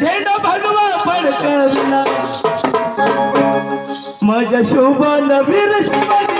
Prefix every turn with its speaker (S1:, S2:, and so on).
S1: झेंडा भगवा फडकविला माझ्या शोभाला वीर शिवाजी.